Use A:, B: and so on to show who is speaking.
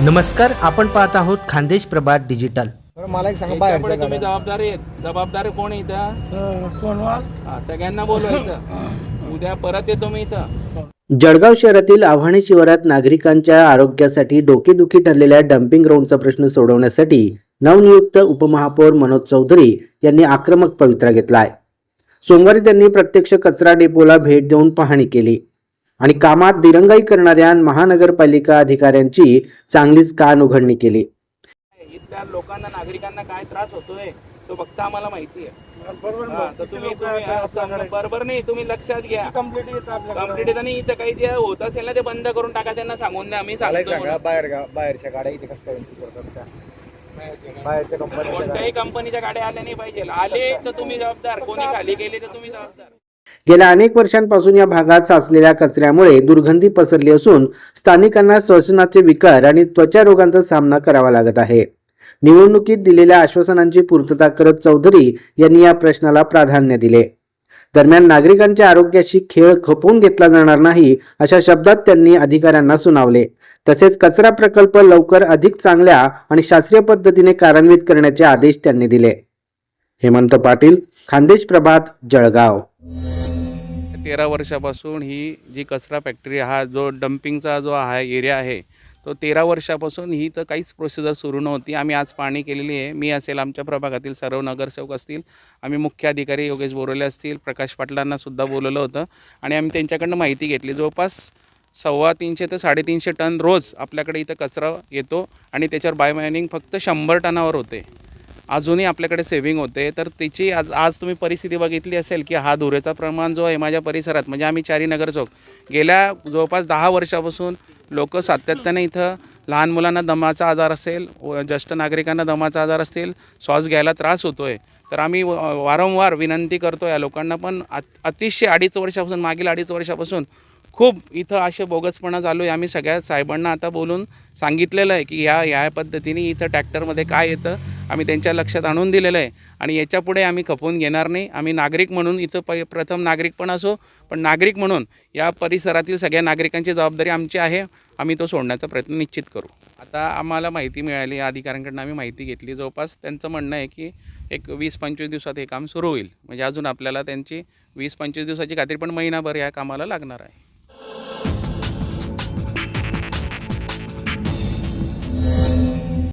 A: नमस्कार आपण पाहत आहोत खानदेश प्रभात डिजिटल.
B: बरं मला एक सांगा
C: याच्यापुढे
B: बाहेरचं
C: तुम्ही. जबाबदार आहेत. जबाबदार कोण आहे इथं? हा, सगळ्यांना बोलवायचं उद्या परत येतो मी इथं.
A: जळगाव शहरातील आव्हाणे शिवारात नागरिकांच्या आरोग्यासाठी डोकेदुखी ठरलेल्या डम्पिंग ग्राउंडचा प्रश्न सोडवण्यासाठी नवनियुक्त उपमहापौर मनोज चौधरी यांनी आक्रमक पवित्रा घेतला आहे सोमवारी त्यांनी प्रत्यक्ष कचरा डेपोला भेट देऊन पाहणी केली. आणि कामात दिरंगाई करणाऱ्या महानगरपालिका अधिकाऱ्यांची चांगलीच कान उघडणी केली.
C: इथल्या लोकांना नागरिकांना काय त्रास होतोय तो फक्त आम्हाला माहिती आहे.
D: बरोबर
C: नाही तुम्ही लक्षात घ्या.
D: कंप्लीट
C: आणि इथं काही जे होत असेल ना ते बंद करून टाका त्यांना सांगून द्या आम्ही.
B: बाहेर बाहेरच्या गाड्या इथे कसं
C: कोणत्याही कंपनीच्या गाड्या आल्या नाही पाहिजे. आले तर तुम्ही जबाबदार. कोणी खाली गेले तर तुम्ही जबाबदार.
A: गेल्या अनेक वर्षांपासून या भागात साचलेल्या कचऱ्यामुळे दुर्गंधी पसरली असून स्थानिकांना श्वसनाचे विकार आणि त्वचा रोगांचा सामना करावा लागत आहे. निवडणुकीत दिलेल्या आश्वासनांची पूर्तता करत चौधरी यांनी या प्रश्नाला प्राधान्य दिले. दरम्यान नागरिकांच्या आरोग्याशी खेळ खपवून घेतला जाणार नाही अशा शब्दात त्यांनी अधिकाऱ्यांना सुनावले. तसेच कचरा प्रकल्प लवकर अधिक चांगल्या आणि शास्त्रीय पद्धतीने कार्यान्वित करण्याचे आदेश त्यांनी दिले. हेमंत पाटील खानदेश प्रभात जळगाव.
C: तेरा वर्षापासून ही जी कचरा फॅक्टरी हा जो डम्पिंगचा जो आहे एरिया आहे तो तेरा वर्षापासून ही तर काहीच प्रोसिजर सुरू नव्हती. आम्ही आज पाहणी केलेली आहे. मी असेल आमच्या प्रभागातील सर्व नगरसेवक असतील आम्ही मुख्य अधिकारी योगेश बोरोले असतील प्रकाश पाटलांनासुद्धा बोलवलं होतं आणि आम्ही त्यांच्याकडनं माहिती घेतली. जवळपास सव्वा तीनशे ते साडेतीनशे टन रोज आपल्याकडे इथं कचरा येतो आणि त्याच्यावर बायोमायनिंग फक्त शंभर टनावर होते. अजूनही आपल्याकडे सेव्हिंग होते तर त्याची आज आज तुम्ही परिस्थिती बघितली असेल की हा धुरेचा प्रमाण जो आहे माझ्या परिसरात म्हणजे आम्ही चारी नगर चौक गेल्या जवळपास दहा वर्षापासून लोक सातत्याने इथं लहान मुलांना दमाचा आजार असेल व ज्येष्ठ नागरिकांना दमाचा आजार असेल श्वास घ्यायला त्रास होतो आहे तर आम्ही व- वारंवार विनंती करतो या लोकांना पण अतिशय अडीच वर्षापासून मागील अडीच वर्षापासून खूप इथं असे बोगसपणा चालू आहे आम्ही सगळ्या साहेबांना आता बोलून सांगितलेलं आहे की ह्या ह्या पद्धतीने इथं ट्रॅक्टरमध्ये काय येतं आम्ही त्यांच्या लक्षात आणून दिलेलं आहे. आणि याच्यापुढे आम्ही खपवून घेणार नाही. आम्ही नागरिक म्हणून इथं प प्रथम नागरिक पण असो पण नागरिक म्हणून या परिसरातील सगळ्या नागरिकांची जबाबदारी आमची आहे. आम्ही तो सोडण्याचा प्रयत्न निश्चित करू. आता आम्हाला माहिती मिळाली या अधिकाऱ्यांकडनं आम्ही माहिती घेतली. जवळपास त्यांचं म्हणणं आहे की एक वीस पंचवीस दिवसात हे काम सुरू होईल. म्हणजे अजून आपल्याला त्यांची वीस पंचवीस दिवसाची खात्री पण महिनाभर या कामाला लागणार आहे.